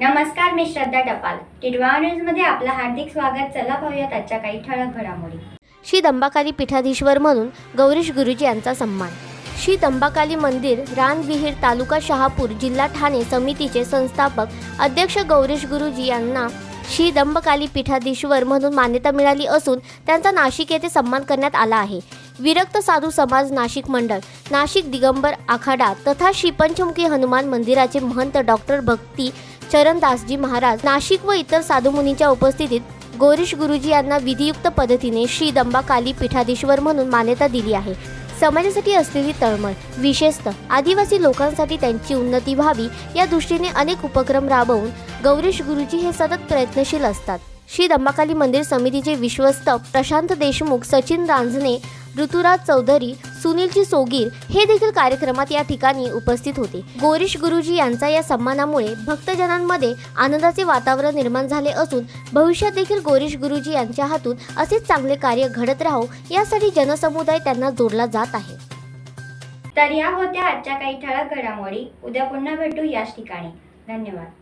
मी श्रद्धा टपाल. टिडवा न्यूजमध्ये आपलं हार्दिक स्वागत. चला पाहूयात आजच्या काही ठळक घडामोडी. श्री दंबाकाली पीठाधीश्वर म्हणून गौरीश गुरुजी यांचा सन्मान. श्री दंबाकाली मंदिर रानविहीर तालुका शहापूर जिल्हा ठाणे समितीचे संस्थापक अध्यक्ष गौरीश गुरुजी यांना श्री दंबकाली पीठाधीश्वर म्हणून मान्यता मिळाली असून त्यांचा नाशिक येथे सन्मान करण्यात आला आहे. विरक्त साधू समाज नाशिक मंडळ नाशिक दिगंबर आखाडा तथा श्री पंचमुखी हनुमान मंदिराचे महंत डॉक्टर भक्ती चरणदासजी महाराज नाशिक व इतर साधुमुनींच्या उपस्थितीत गोरीश गुरुजी यांना विधियुक्त पद्धतीने श्री दंबाकाली पीठाधीश्वर म्हणून मान्यता दिली आहे. समाजासाठी असलेली तळमळ विशेषतः आदिवासी लोकांसाठी त्यांची उन्नती व्हावी या दृष्टीने अनेक उपक्रम राबवून गौरीश गुरुजी हे सतत प्रयत्नशील असतात. श्री दंबाकाली मंदिर समितीचे विश्वस्त प्रशांत देशमुख सचिन रांझणे ऋतुराज चौधरी सुनीलजी सोगीर हे देखील कार्यक्रमात या ठिकाणी उपस्थित होते. गोरीश गुरुजी यांचा या सन्मानामुळे भक्तजनांमध्ये आनंदाचे वातावरण निर्माण झाले असून भविष्यात देखील गोरीश गुरुजी यांच्या हातून असेच चांगले कार्य घडत राहो यासाठी जनसमुदाय त्यांना जोडला जात आहे. तर या होत्या आजच्या काही ठळक घडामोडी. उद्या पुन्हा भेटू याच ठिकाणी. धन्यवाद.